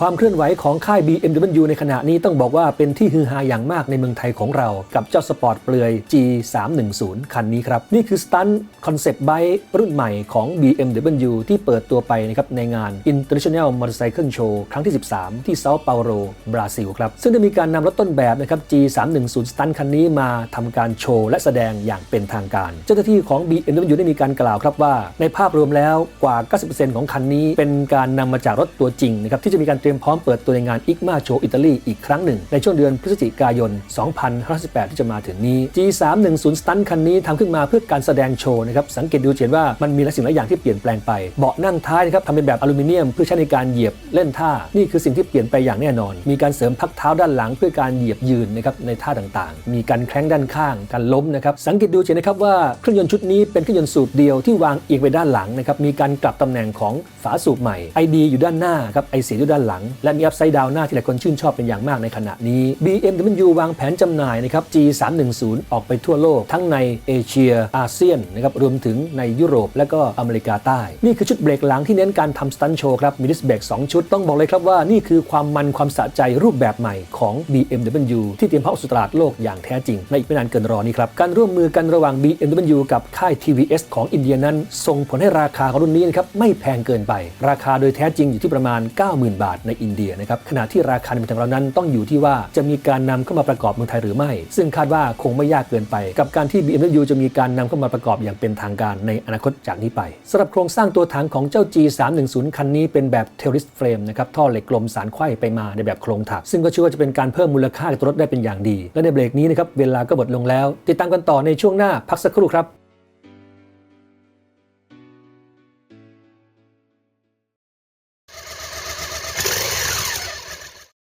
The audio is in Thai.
ความเคลื่อนไหวของค่าย BMW ในขณะนี้ต้องบอกว่าเป็นที่ฮือฮาอย่างมากในเมืองไทยของเรา กับเจ้าสปอร์ตเปลือย G310 คันนี้ครับ นี่คือสตันคอนเซปต์ไบค์รุ่นใหม่ของ BMW ที่เปิดตัวไปนะครับในงาน International Motorcycle Show ครั้งที่ 13 ที่เซาเปาโลบราซิลครับ ซึ่งได้มีการนำรถต้นแบบนะครับ G310 สตันคันนี้มาทำการโชว์และแสดงอย่างเป็นทางการ เจ้าหน้าที่ของ BMW ได้มีการกล่าวครับว่า ในภาพรวมแล้วกว่า 90%ของคันนี้เป็นการนำมาจากรถตัวจริงนะครับที่จะมีการเตรียมพร้อมเปิดตัวในงาน ICMA Show อิตาลีอีกครั้งหนึ่ง ในช่วงเดือนพฤศจิกายน 2058ที่จะมาถึงนี้ G310 สตันคันนี้ทำขึ้นมาเพื่อการแสดงโชว์นะครับสังเกตดูเห็นว่ามันมีหลายสิ่งหลายอย่างที่เปลี่ยนแปลงไปเบาะนั่งท้ายนะครับทำเป็นแบบอลูมิเนียมเพื่อใช้ในการเหยียบเล่นท่า นี่คือสิ่งที่เปลี่ยนไปอย่างแน่นอน มีการเสริมพักเท้าด้านหลังเพื่อการเหยียบยืนนะครับในท่าต่างๆ มีการแคร้งด้านข้างการล้มนะครับสังเกตดูเห็นนะครับว่าเครื่องยนต์ชุดนี้เป็นเครื่องยนต์สูบเดียวที่วางเอียงไปด้านหลังนะครับมีการกลับตำแหน่งของฝาสูบใหม่ ID อยู่ด้านหน้าครับ IC อยู่ด้านหลังและมีอัพไซด์ดาวหน้าที่หลายคนชื่นชอบเป็นอย่างมากในขณะนี้ BMW วางแผนจำหน่ายนะครับ G310 ออกไปทั่วโลก ทั้งในเอเชียอาเซียนนะครับรวมถึงในยุโรปและก็อเมริกาใต้ นี่คือชุดเบรกหลังที่เน้นการทำสตันโชว์ครับมีดิสเบรก2ชุดต้องบอกเลยครับว่านี่คือความมันความสะใจรูปแบบใหม่ของ BMW ที่เตรียมเข้าสู่ตลาดโลกอย่างแท้จริงในอีกไม่นานเกินรอนี้ครับการร่วมมือกันระหว่าง BMW กับค่าย TVS ของอินเดียนั้นส่งผลให้ราคาของรุ่นนี้นะครับไม่แพงเกินไป ราคาโดยแท้จริงอยู่ที่ประมาณ 90,000 บาทในอินเดียนะครับขณะที่ราคาในเมืองไทยของเรานั้นต้องอยู่ที่ว่าจะมีการนำเข้ามาประกอบเมืองไทยหรือไม่ ซึ่งคาดว่าคงไม่ยากเกินไป กับการที่ BMW จะมีการนำเข้ามาประกอบอย่างเป็นทางการในอนาคตจากนี้ไปสำหรับโครงสร้างตัวถังของเจ้า G310 คันนี้เป็นแบบ Tailist Frame นะครับท่อเหล็กกลมสารไขว้ไปมาในแบบโครงถัก ซึ่งก็เชื่อว่าจะเป็นการเพิ่มมูลค่ากับตัวรถได้เป็นอย่างดี และในเบรกนี้นะครับเวลาก็หมดลงแล้ว ติดตามกันต่อในช่วงหน้าพักสักครู่ครับ